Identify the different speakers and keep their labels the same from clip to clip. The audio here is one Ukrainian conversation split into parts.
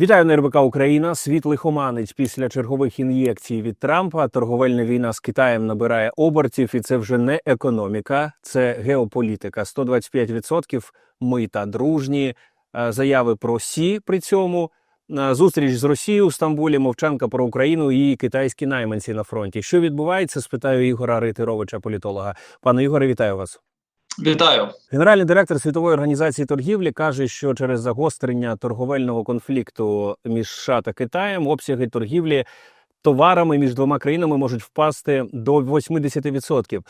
Speaker 1: Вітаю на РБК Україна. Світ лихоманить після чергових ін'єкцій від Трампа. Торговельна війна з Китаєм набирає обертів, і це вже не економіка, це геополітика. 125% мита, дружні е, заяви про сі. При цьому е, зустріч з Росією у Стамбулі, мовчанка про Україну і китайські найманці на фронті. Що відбувається? Спитаю Ігора Ритировича, політолога. Пане Ігоре, вітаю вас.
Speaker 2: Вітаю.
Speaker 1: Генеральний директор світової організації торгівлі каже, що через загострення торговельного конфлікту між США та Китаєм обсяги торгівлі товарами між двома країнами можуть впасти до 80%.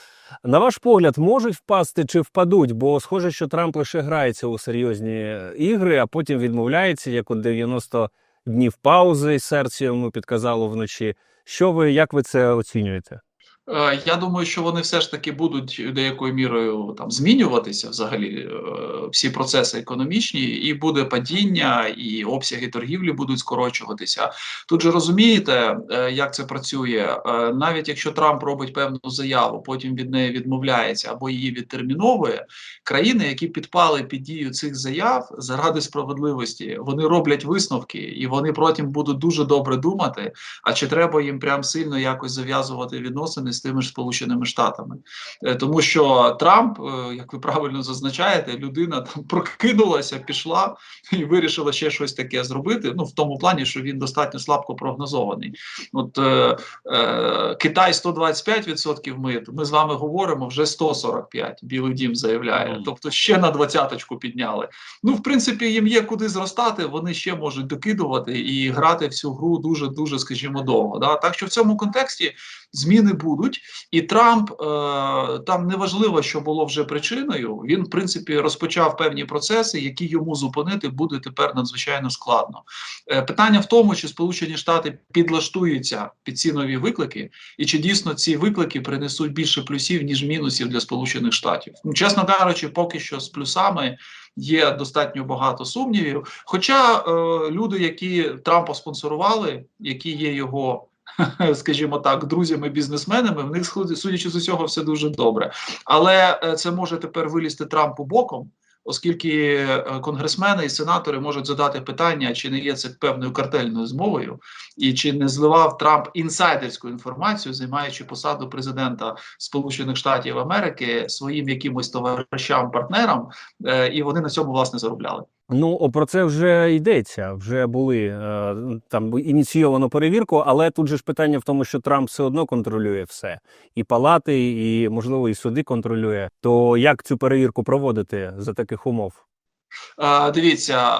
Speaker 1: На ваш погляд, можуть впасти чи впадуть? Бо схоже, що Трамп лише грається у серйозні ігри, а потім відмовляється, як от 90 днів паузи серце йому підказало вночі. Що ви як ви це оцінюєте?
Speaker 2: Е, Я думаю, що вони все ж таки будуть деякою мірою там змінюватися взагалі е, всі процеси економічні, і буде падіння, і обсяги торгівлі будуть скорочуватися. Тут же розумієте, е, як це працює. Навіть якщо Трамп робить певну заяву, потім від неї відмовляється або її відтерміновує. Країни, які підпали під дію цих заяв заради справедливості, вони роблять висновки, і вони потім будуть дуже добре думати. А чи треба їм прям сильно якось зав'язувати відносини з тими ж Сполученими Штатами? Е, Тому що Трамп, е, як ви правильно зазначаєте, людина там прокинулася, пішла і вирішила ще щось таке зробити. Ну в тому плані, що він достатньо слабко прогнозований. От е, е, Китай 125% мит. Ми з вами говоримо вже 145%, Білий Дім заявляє. Тобто ще на двадцяточку підняли. Ну, в принципі, їм є куди зростати. Вони ще можуть докидувати і грати всю гру дуже дуже, скажімо, довго. Да? Так що в цьому контексті зміни будуть, і Трамп е, там неважливо, що було вже причиною. Він, в принципі, розпочав певні процеси, які йому зупинити буде тепер надзвичайно складно. Е, питання в тому, чи Сполучені Штати підлаштуються під ці нові виклики, і чи дійсно ці виклики принесуть більше плюсів ніж мінусів для Сполучених Штатів. Ну, чесно кажучи, поки що з плюсами є достатньо багато сумнівів. Хоча е, люди, які Трампа спонсорували, які є його. Скажімо так, друзями, бізнесменами, в них судячи з усього, все дуже добре. Але е, це може тепер вилізти Трампу боком, оскільки е, конгресмени і сенатори можуть задати питання, чи не є це певною картельною змовою, і чи не зливав Трамп інсайдерську інформацію, займаючи посаду президента Сполучених Штатів Америки своїм якимось товаришам, партнерам, е, і вони на цьому власне заробляли.
Speaker 1: Ну, про це вже йдеться. Вже були е, там ініційовано перевірку, але тут же ж питання в тому, що Трамп все одно контролює все, і палати, і можливо, і суди контролює. То як цю перевірку проводити за таких умов?
Speaker 2: Е, дивіться,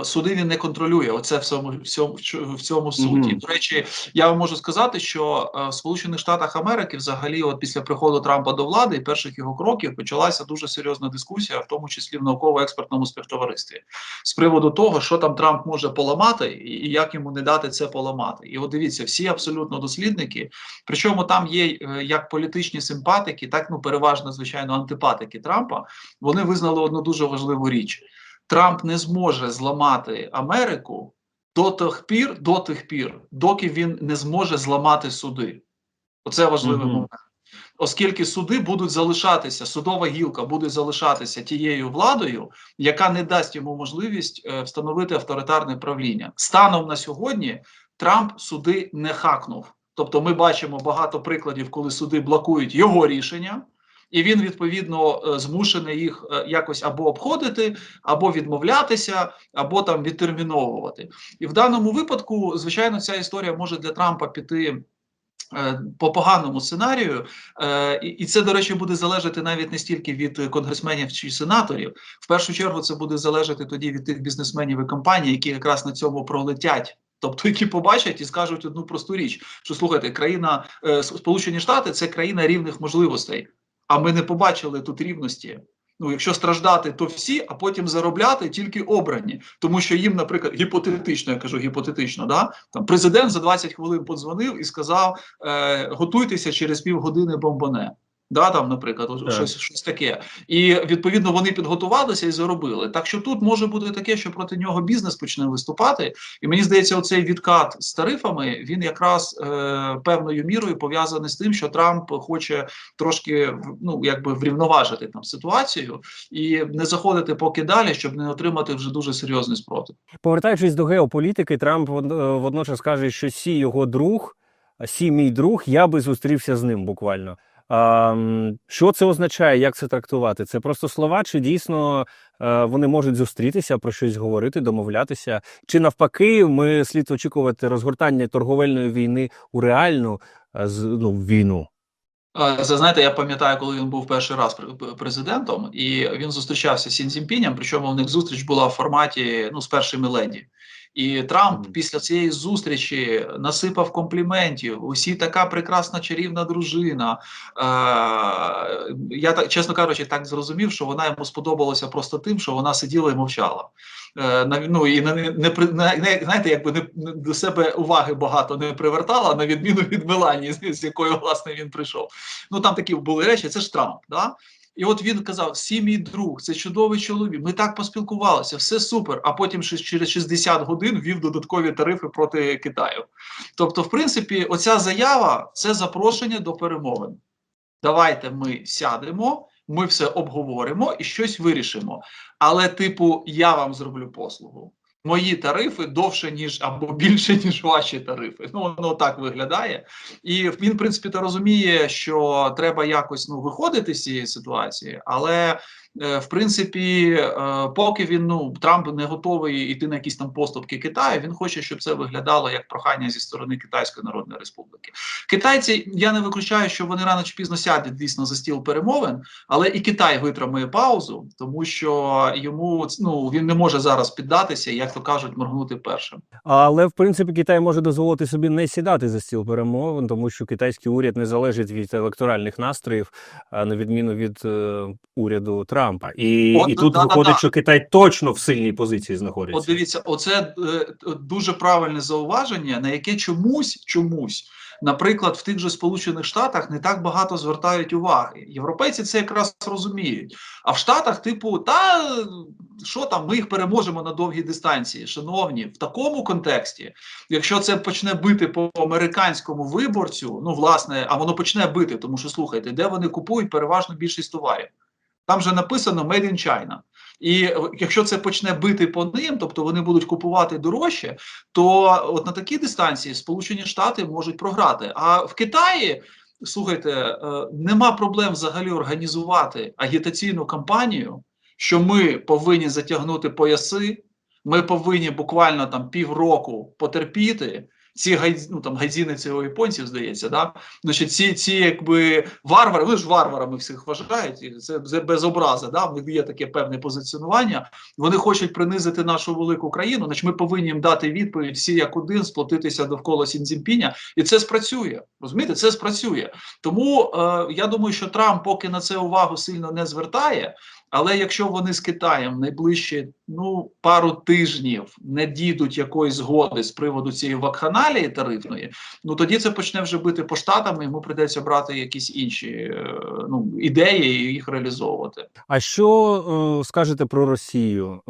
Speaker 2: е, суди він не контролює. Оце в цьому в цьому, в цьому суті. До речі, я вам можу сказати, що е, в Сполучених Штатах Америки, взагалі, от після приходу Трампа до влади і перших його кроків почалася дуже серйозна дискусія, в тому числі в науково-експертному співтоваристві, з приводу того, що там Трамп може поламати, і, як йому не дати це поламати. І от дивіться, всі абсолютно дослідники, причому там є як політичні симпатики, так ну переважно, звичайно, антипатики Трампа. Вони визнали одну дуже важливу річ. Трамп не зможе зламати Америку до тих пір, до тих пір, доки він не зможе зламати суди. Оце важливий
Speaker 1: Мгм.
Speaker 2: момент. Оскільки суди будуть залишатися, судова гілка буде залишатися тією владою, яка не дасть йому можливість е, встановити авторитарне правління. Станом на сьогодні Трамп суди не хакнув. Тобто, ми бачимо багато прикладів, коли суди блокують його рішення, і він відповідно е, змушений їх е, якось або обходити, або відмовлятися, або там відтерміновувати. І в даному випадку, звичайно, ця історія може для Трампа піти. е, По поганому сценарію, і, це, до речі, буде залежати навіть не стільки від конгресменів чи сенаторів. В першу чергу це буде залежати тоді від тих бізнесменів і компаній, які якраз на цьому пролетять. Тобто, які побачать і скажуть одну просту річ: що слухайте, країна Сполучені Штати це країна рівних можливостей. А ми не побачили тут рівності. Ну, якщо страждати, то всі, а потім заробляти тільки обрані, тому що їм, наприклад, гіпотетично, я кажу гіпотетично, да там президент за 20 хвилин подзвонив і сказав: е, готуйтеся через півгодини бомбане. Да, там, наприклад,
Speaker 1: Так.
Speaker 2: щось, щось таке, і відповідно вони підготувалися і заробили. Так що тут може бути таке, що проти нього бізнес почне виступати, і мені здається, оцей відкат з тарифами він якраз е, певною мірою пов'язаний з тим, що Трамп хоче трошки ну якби врівноважити там ситуацію і не заходити поки далі, щоб не отримати вже дуже серйозний спротив.
Speaker 1: Повертаючись до геополітики, Трамп е, водночас каже, що сі його друг, а сі мій друг, я би зустрівся з ним буквально. Що це означає? Як це трактувати? Це просто слова, чи дійсно е, вони можуть зустрітися, про щось говорити, домовлятися? Чи навпаки, ми слід очікувати розгортання торговельної війни у реальну е, ну, війну?
Speaker 2: Це знаєте, я пам'ятаю, коли він був перший раз пр- пр- президентом, і він зустрічався з Сін причому в них зустріч була в форматі ну з першими леді. І Трамп після цієї зустрічі насипав компліментів. Усі така прекрасна чарівна дружина. Е, я так чесно кажучи, так зрозумів, що вона йому сподобалася просто тим, що вона сиділа і мовчала. Е, ну і не, не, не, знаєте, якби не, до себе уваги багато не привертала, на відміну від Меланії, з, з якою власне він прийшов. Ну там такі були речі, це ж Трамп. Да? І от він казав: всі мій друг, це чудовий чоловік. Ми так поспілкувалися, все супер. А потім через 60 годин ввів додаткові тарифи проти Китаю. Тобто, в принципі, оця заява це запрошення до перемовин. Давайте ми сядемо, ми все обговоримо і щось вирішимо. Але, типу, я вам зроблю послугу. Мої тарифи довше, ніж або більше, ніж ваші тарифи. Ну, воно так виглядає. І він, в принципі, то розуміє, що треба якось ну, виходити з цієї ситуації, але. Е, В принципі, е, поки він ну Трамп не готовий йти на якісь там поступки Китаю, він хоче, щоб це виглядало як прохання зі сторони Китайської Народної Республіки. Китайці я не виключаю, що вони рано чи пізно сядуть дійсно за стіл перемовин, але і Китай витримує паузу, тому що йому ну він не може зараз піддатися, як то кажуть, моргнути першим.
Speaker 1: Але в принципі Китай може дозволити собі не сідати за стіл перемовин, тому що китайський уряд не залежить від електоральних настроїв, на відміну від е, уряду Трампа. І,
Speaker 2: От,
Speaker 1: і тут
Speaker 2: да-да-да.
Speaker 1: виходить, що Китай точно в сильній позиції знаходиться.
Speaker 2: От дивіться, оце е, дуже правильне зауваження, на яке чомусь чомусь. Наприклад, в тих же Сполучених Штатах не так багато звертають уваги. Європейці це якраз розуміють. А в Штатах, типу, та що там, ми їх переможемо на довгій дистанції. Шановні, в такому контексті, якщо це почне бити по американському виборцю, ну власне, а воно почне бити, тому що слухайте, де вони купують переважно більшість товарів. Там же написано Made in China. І якщо це почне бити по ним, тобто вони будуть купувати дорожче, то от на такій дистанції Сполучені Штати можуть програти. А в Китаї, слухайте, е, нема проблем взагалі організувати агітаційну кампанію, що ми повинні затягнути пояси, ми повинні буквально там півроку потерпіти. Ці гайдз, ну, там гайдзіни цього японців, здається, да? Значить, ці, ці якби варвари, вони ж варварами всіх вважають, і це, це без образи, да? є таке певне позиціонування. Вони хочуть принизити нашу велику країну, значить ми повинні їм дати відповідь всі як один, сплотитися довкола Сінцзінпіня, і це спрацює. Розумієте, це спрацює. Тому е, я думаю, що Трамп поки на це увагу сильно не звертає. Але якщо вони з Китаєм найближчі ну пару тижнів не дійдуть якоїсь згоди з приводу цієї вакханалії тарифної, ну тоді це почне вже бити по штатам, і йому прийдеться брати якісь інші е, ну ідеї і їх реалізовувати.
Speaker 1: А що е, скажете про Росію?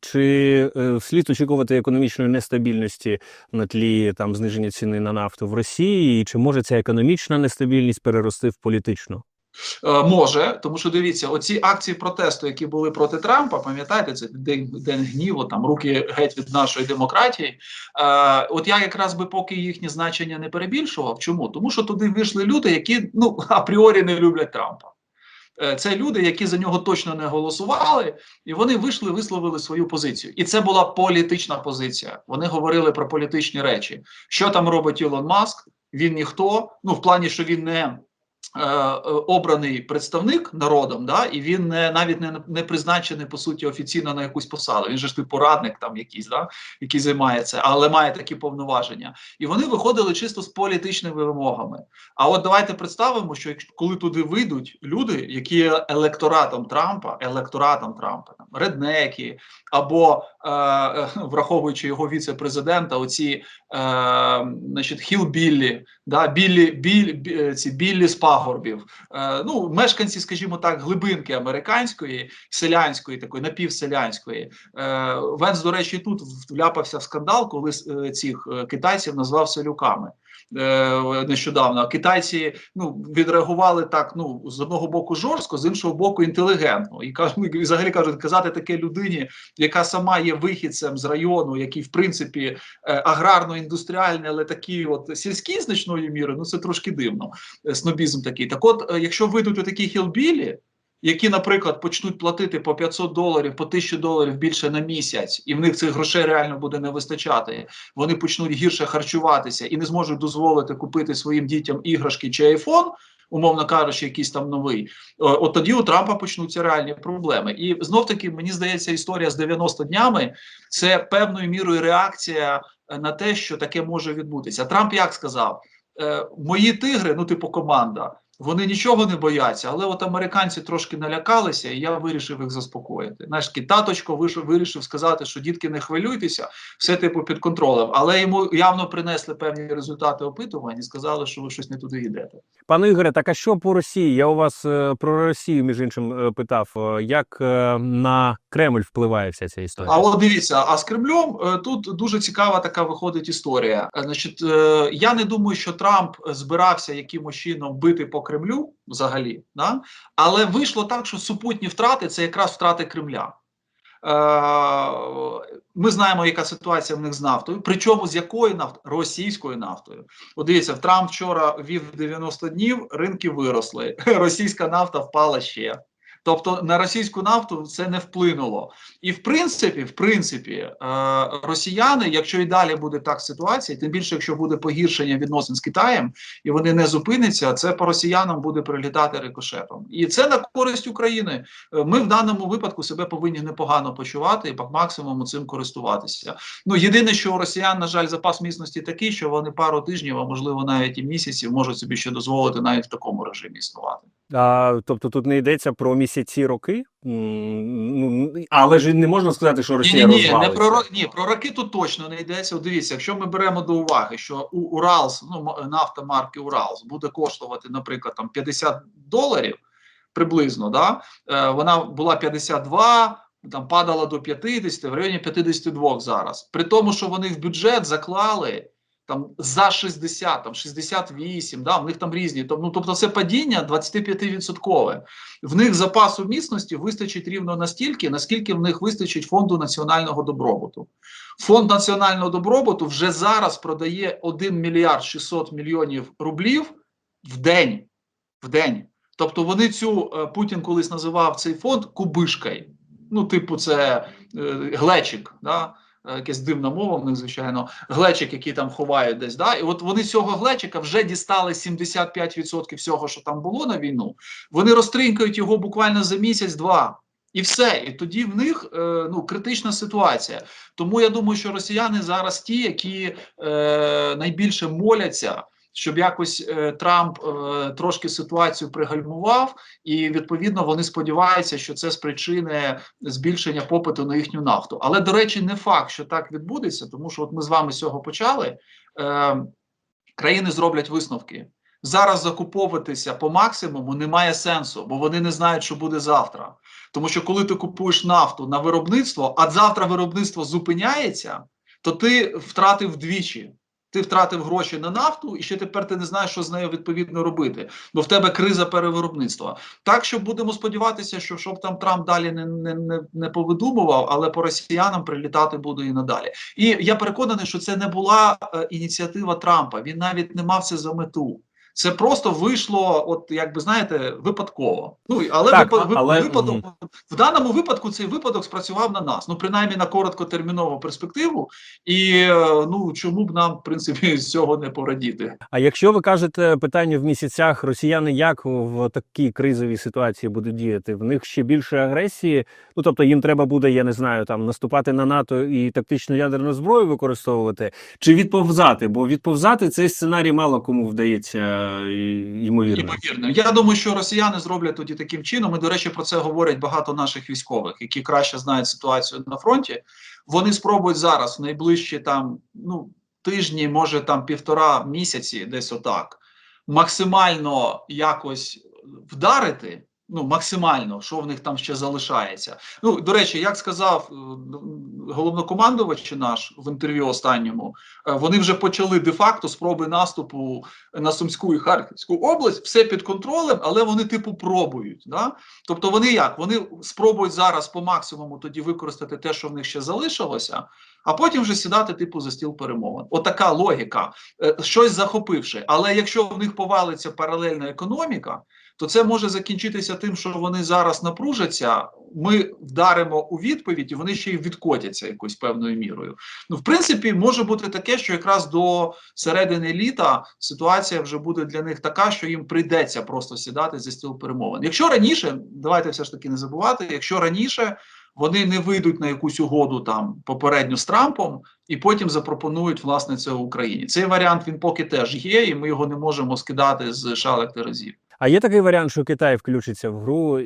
Speaker 1: Чи е, слід очікувати економічної нестабільності на тлі там зниження ціни на нафту в Росії? І чи може ця економічна нестабільність перерости в політичну?
Speaker 2: Е, може, тому що дивіться, оці акції протесту, які були проти Трампа, пам'ятаєте, це день, день гніву, там руки геть від нашої демократії. Е, от я якраз би поки їхнє значення не перебільшував. Чому? Тому що туди вийшли люди, які ну апріорі не люблять Трампа. Е, Це люди, які за нього точно не голосували, і вони вийшли, висловили свою позицію. І це була політична позиція. Вони говорили про політичні речі. Що там робить Ілон Маск? Він ніхто. Ну, в плані, що він не обраний представник народом, да, і він не навіть не, не призначений по суті офіційно на якусь посаду. Він же ж типу радник там якийсь, да, який займається, але має такі повноваження. І вони виходили чисто з політичними вимогами. А от давайте представимо, що коли туди вийдуть люди, які є електоратом Трампа, електоратом Трампа, там реднеки, або е, е, враховуючи його віце-президента, оці е, значить, хілбіллі, да, білі, білі, бі, ці білі з пагорбів. Е, ну, мешканці, скажімо так, глибинки американської, селянської, такої напівселянської. Е, Венс, до речі, тут вляпався в скандал, коли е, цих е, китайців назвав селюками. Е, нещодавно. Китайці ну відреагували так. Ну з одного боку жорстко, з іншого боку, інтелігентно. І кажуть, взагалі кажуть, казати таке людині, яка сама є вихідцем з району, який в принципі е, аграрно-індустріальний, але такий от сільський значної міри. Ну це трошки дивно. е, Снобізм такий. Так, от, якщо вийдуть такі хілбілі. Які, наприклад, почнуть платити по 500 доларів, по 1000 доларів більше на місяць, і в них цих грошей реально буде не вистачати. Вони почнуть гірше харчуватися і не зможуть дозволити купити своїм дітям іграшки чи айфон, умовно кажучи, якийсь там новий. От тоді у Трампа почнуться реальні проблеми. І знов таки мені здається, історія з 90 днями це певною мірою реакція е, на те, що таке може відбутися. Трамп як сказав: е, мої тигри, ну типу команда. Вони нічого не бояться, але от американці трошки налякалися, і я вирішив їх заспокоїти. Знаєш, таточко вийшов, вирішив сказати, що дітки не хвилюйтеся, все типу під контролем. Але йому явно принесли певні результати опитувань і сказали, що ви щось не туди йдете.
Speaker 1: Пане Ігоре, так а що по Росії? Я у вас е, про Росію, між іншим, е, питав. Е, Як на Кремль впливає вся ця історія?
Speaker 2: А от дивіться, а з Кремлем тут дуже цікава така виходить історія. Значить, я не думаю, що Трамп збирався якимось чином бити по Кремлю взагалі, да? але вийшло так, що супутні втрати це якраз втрати Кремля. Е, Ми знаємо, яка ситуація в них з нафтою. Причому з якою нафтою? Російською нафтою. От дивіться, Трамп вчора вів 90 днів, ринки виросли. Російська нафта впала ще. Тобто на російську нафту це не вплинуло. І в принципі, в принципі, е, росіяни, якщо і далі буде так ситуація, тим більше, якщо буде погіршення відносин з Китаєм і вони не зупиняться, це по росіянам буде прилітати рикошетом. І це на користь України. Е, Ми в даному випадку себе повинні непогано почувати і по максимуму цим користуватися. Ну єдине, що у росіян, на жаль, запас міцності такий, що вони пару тижнів, а можливо навіть і місяців, можуть собі ще дозволити навіть в такому режимі існувати.
Speaker 1: А, тобто тут не йдеться про місяці роки, ну, але ж не можна сказати, що Росія
Speaker 2: ні, ні, не про ро- ні, про ракету точно не йдеться. Дивіться, якщо ми беремо до уваги, що у Уралс, ну нафта марки Уралс буде коштувати, наприклад, там 50 доларів приблизно, да? е, вона була 52, там падала до 50, в районі 52 зараз. При тому, що вони в бюджет заклали там за 60, там 68, да, в них там різні. Ну, тобто це падіння 25%. В них запасу міцності вистачить рівно настільки, наскільки в них вистачить фонду національного добробуту. Фонд національного добробуту вже зараз продає 1 мільярд 600 мільйонів рублів в день. В день. Тобто вони цю е, Путін колись називав цей фонд кубишкою. Ну, типу, це е, глечик, да? Е, якась дивна мова в них, звичайно, глечик, який там ховають десь. Да? І от вони цього глечика вже дістали 75% всього, що там було на війну. Вони розтринкають його буквально за місяць-два. І все, і тоді в них е, ну критична ситуація. Тому я думаю, що росіяни зараз ті, які е, найбільше моляться, щоб якось е, Трамп е, трошки ситуацію пригальмував, і відповідно вони сподіваються, що це спричине збільшення попиту на їхню нафту. Але до речі, не факт, що так відбудеться, тому що от ми з вами з цього почали. Е, країни зроблять висновки. Зараз закуповуватися по максимуму немає сенсу, бо вони не знають, що буде завтра. Тому що коли ти купуєш нафту на виробництво, а завтра виробництво зупиняється, то ти втратив вдвічі. Ти втратив гроші на нафту, і ще тепер ти не знаєш, що з нею відповідно робити, бо в тебе криза перевиробництва. Так що будемо сподіватися, що щоб там Трамп далі не, не, не, не повидумував, але по росіянам прилітати буде і надалі. І я переконаний, що це не була е, ініціатива Трампа. Він навіть не мав це за мету. Це просто вийшло, от як би знаєте, випадково. Ну але,
Speaker 1: Так,
Speaker 2: випад,
Speaker 1: але-
Speaker 2: випадок в даному випадку цей випадок спрацював на нас. Ну принаймні на короткотермінову перспективу. І ну чому б нам в принципі з цього не порадіти?
Speaker 1: А якщо ви кажете питання в місяцях, росіяни як в такій кризовій ситуації будуть діяти? В них ще більше агресії. Ну тобто їм треба буде, я не знаю, там наступати на НАТО і тактичну ядерну зброю використовувати, чи відповзати? Бо відповзати цей сценарій мало кому вдається ймовірно.
Speaker 2: Імовірно. Я думаю, що росіяни зроблять тоді таким чином. І, до речі, про це говорять багато наших військових, які краще знають ситуацію на фронті. Вони спробують зараз в найближчі там ну тижні, може там півтора місяці, десь отак. максимально якось вдарити. Ну, максимально, що в них там ще залишається. Ну, до речі, як сказав е, головнокомандувач наш в інтерв'ю останньому, е, вони вже почали де-факто спроби наступу на Сумську і Харківську область, все під контролем, але вони типу пробують. Да? Тобто вони як? Вони спробують зараз по максимуму тоді використати те, що в них ще залишилося, а потім вже сідати, типу, за стіл перемовин. Отака логіка, е, щось захопивши. Але якщо в них повалиться паралельна економіка, то це може закінчитися тим, що вони зараз напружаться. Ми вдаримо у відповідь, і вони ще й відкотяться якоюсь певною мірою. Ну, в принципі, може бути таке, що якраз до середини літа ситуація вже буде для них така, що їм прийдеться просто сідати за стіл перемовин. Якщо раніше, давайте все ж таки не забувати, якщо раніше вони не вийдуть на якусь угоду там попередньо з Трампом, і потім запропонують власне це Україні. Цей варіант він поки теж є, і ми його не можемо скидати з шалек терезів.
Speaker 1: А є такий варіант, що Китай включиться в гру,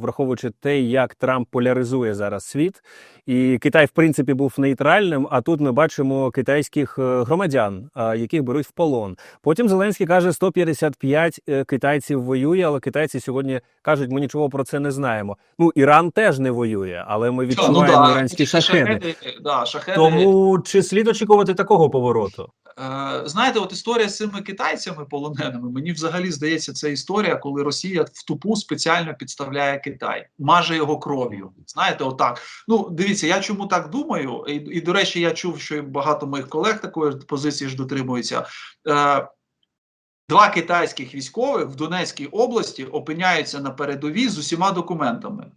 Speaker 1: враховуючи те, як Трамп поляризує зараз світ, і Китай, в принципі, був нейтральним. А тут ми бачимо китайських е, громадян, яких беруть в полон. Потім Зеленський каже, 155 е, китайців воює, але китайці сьогодні кажуть, ми нічого про це не знаємо. Ну Іран теж не воює, але ми відчуваємо
Speaker 2: ну, да,
Speaker 1: іранські шахеди.
Speaker 2: Да, шахеди.
Speaker 1: Тому чи слід очікувати такого повороту?
Speaker 2: Е, знаєте, от історія з цими китайцями полоненими, мені взагалі здається, це історія, коли Росія в тупу спеціально підставляє Китай, маже його кров'ю. Знаєте, отак. Ну, дивіться, я чому так думаю, і, і до речі, я чув, що багато моїх колег такої позиції ж дотримуються. Е, Два китайських військових в Донецькій області опиняються на передовій з усіма документами,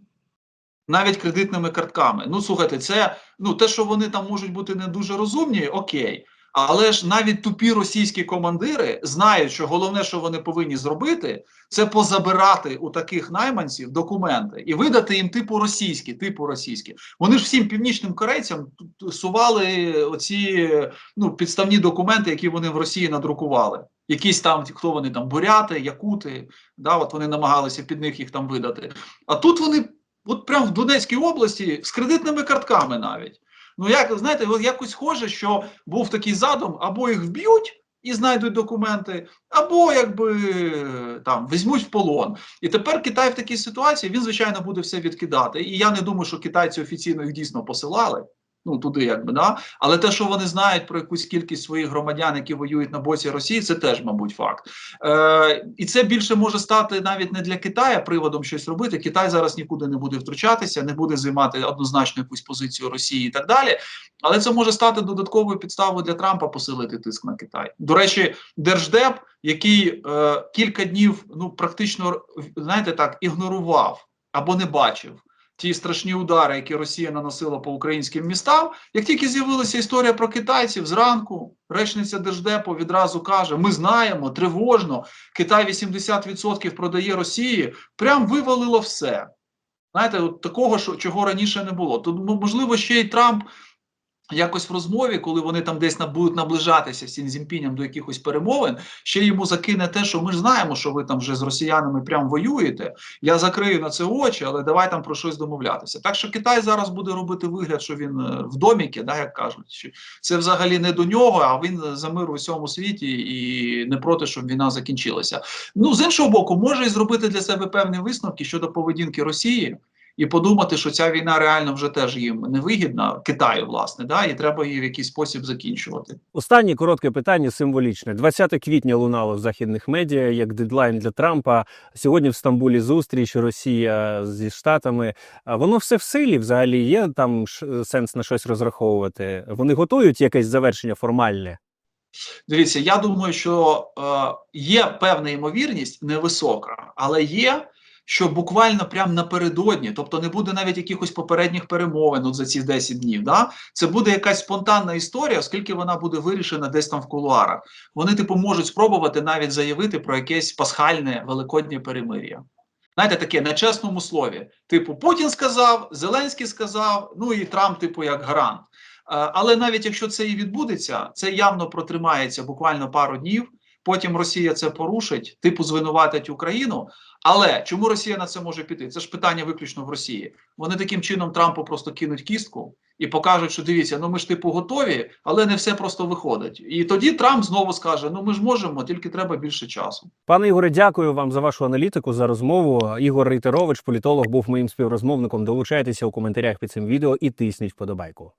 Speaker 2: навіть кредитними картками. Ну, слухайте, це ну те, що вони там можуть бути не дуже розумні, окей. Але ж навіть тупі російські командири знають, що головне, що вони повинні зробити, це позабирати у таких найманців документи і видати їм типу російські, типу російські. Вони ж всім північним корейцям сували оці ну підставні документи, які вони в Росії надрукували. Якісь там хто вони там буряти, якути, да, от вони намагалися під них їх там видати. А тут вони, от прямо в Донецькій області, з кредитними картками навіть. Ну, як знаєте, якось схоже, що був такий задум, або їх вб'ють і знайдуть документи, або якби там візьмуть в полон. І тепер Китай в такій ситуації він, звичайно, буде все відкидати. І я не думаю, що китайці офіційно їх дійсно посилали. Ну туди, якби да, але те, що вони знають про якусь кількість своїх громадян, які воюють на боці Росії, це теж, мабуть, факт. Е, І це більше може стати навіть не для Китаю приводом щось робити. Китай зараз нікуди не буде втручатися, не буде займати однозначно якусь позицію Росії і так далі. Але це може стати додатковою підставою для Трампа посилити тиск на Китай. До речі, держдеп, який е, кілька днів ну практично знаєте так ігнорував або не бачив ті страшні удари, які Росія наносила по українським містам. Як тільки з'явилася історія про китайців зранку, речниця Держдепу відразу каже: Ми знаємо тривожно, Китай 80% продає Росії, прям вивалило все. Знаєте, от такого, що чого раніше не було. Тому, можливо, ще й Трамп Якось в розмові, коли вони там десь будуть наближатися з Цзіньпінем до якихось перемовин, ще йому закине те, що ми ж знаємо, що ви там вже з росіянами прям воюєте. Я закрию на це очі, але давай там про щось домовлятися. Так що Китай зараз буде робити вигляд, що він е, в доміки, да, як кажуть, що це взагалі не до нього, а він за мир у всьому світі і не проти, щоб війна закінчилася. Ну з іншого боку, може і зробити для себе певні висновки щодо поведінки Росії і подумати, що ця війна реально вже теж їм невигідна, Китаю, власне, да, і треба її в якийсь спосіб закінчувати.
Speaker 1: Останнє коротке питання символічне. 20 квітня лунало в західних медіа як дедлайн для Трампа. Сьогодні в Стамбулі зустріч Росія зі Штатами. Воно все в силі. Взагалі є там сенс на щось розраховувати. Вони готують якесь завершення формальне.
Speaker 2: Дивіться, я думаю, що е, є певна ймовірність невисока, але є що буквально прямо напередодні, тобто не буде навіть якихось попередніх перемовин от за ці 10 днів. Да? Це буде якась спонтанна історія, оскільки вона буде вирішена десь там в кулуарах. Вони, типу, можуть спробувати навіть заявити про якесь пасхальне великоднє перемир'я. Знаєте, таке на чесному слові. Типу, Путін сказав, Зеленський сказав, ну і Трамп, типу, як гарант. Але навіть якщо це і відбудеться, це явно протримається буквально пару днів. Потім Росія це порушить, типу звинуватить Україну. Але чому Росія на це може піти? Це ж питання виключно в Росії. Вони таким чином Трампу просто кинуть кістку і покажуть, що дивіться, ну ми ж типу готові, але не все просто виходить. І тоді Трамп знову скаже: Ну ми ж можемо, тільки треба більше часу.
Speaker 1: Пане Ігоре, дякую вам за вашу аналітику за розмову. Ігор Рейтерович, політолог, був моїм співрозмовником. Долучайтеся у коментарях під цим відео і тисніть вподобайку.